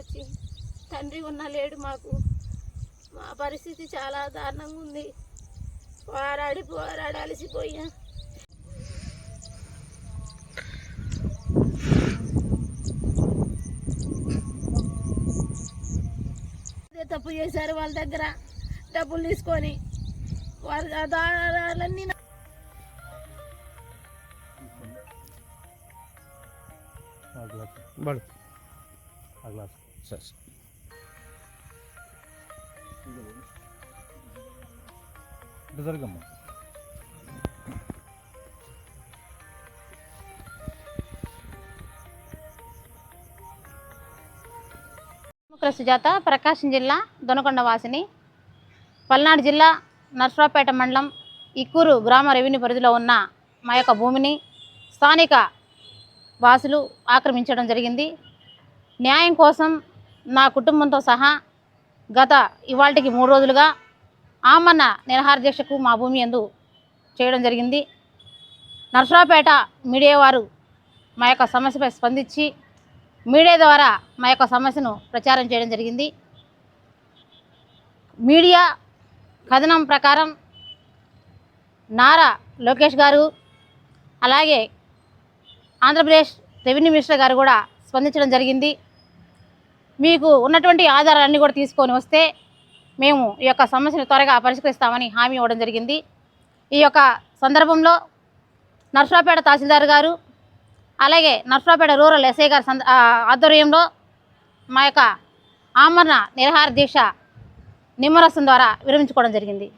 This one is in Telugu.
వచ్చి తండ్రి ఉన్న లేడు మాకు. మా పరిస్థితి చాలా దారుణంగా ఉంది. పోరాడి పోరాడి అలసిపోయా. తప్పు చేశారు వాళ్ళ దగ్గర. డబ్బులు తీసుకొని వారి ఆధారాలన్నీ నా- ఆ సరే సరే. ఇటు జరగమ్మా. సుజాత ప్రకాశం జిల్లా దొనకొండ వాసిని. పల్నాడు జిల్లా నర్సరావుపేట మండలం ఇక్కూరు గ్రామ రెవెన్యూ పరిధిలో ఉన్న మా యొక్క భూమిని స్థానిక వాసులు ఆక్రమించడం జరిగింది. న్యాయం కోసం నా కుటుంబంతో సహా గత ఇవాళకి మూడు రోజులుగా ఆమన్న నిరహార దీక్షకు మా భూమి ఎందు చేయడం జరిగింది. నర్సరాపేట మీడియా వారు మా యొక్క సమస్యపై స్పందించి మీడియా ద్వారా మా యొక్క సమస్యను ప్రచారం చేయడం జరిగింది. మీడియా కథనం ప్రకారం నారా లోకేష్ గారు అలాగే ఆంధ్రప్రదేశ్ రెవెన్యూ మినిస్టర్ గారు కూడా స్పందించడం జరిగింది. మీకు ఉన్నటువంటి ఆధారాలన్నీ కూడా తీసుకొని వస్తే మేము ఈ యొక్క సమస్యను త్వరగా పరిష్కరిస్తామని హామీ ఇవ్వడం జరిగింది. ఈ యొక్క సందర్భంలో నర్సరావుపేట తహసీల్దార్ గారు అలాగే నర్సరావుపేట రూరల్ ఎస్ఐ గారి సంద ఆధ్వర్యంలో మా యొక్క ఆమరణ నిరహార దీక్ష నిమ్మరసం ద్వారా విరమించుకోవడం జరిగింది.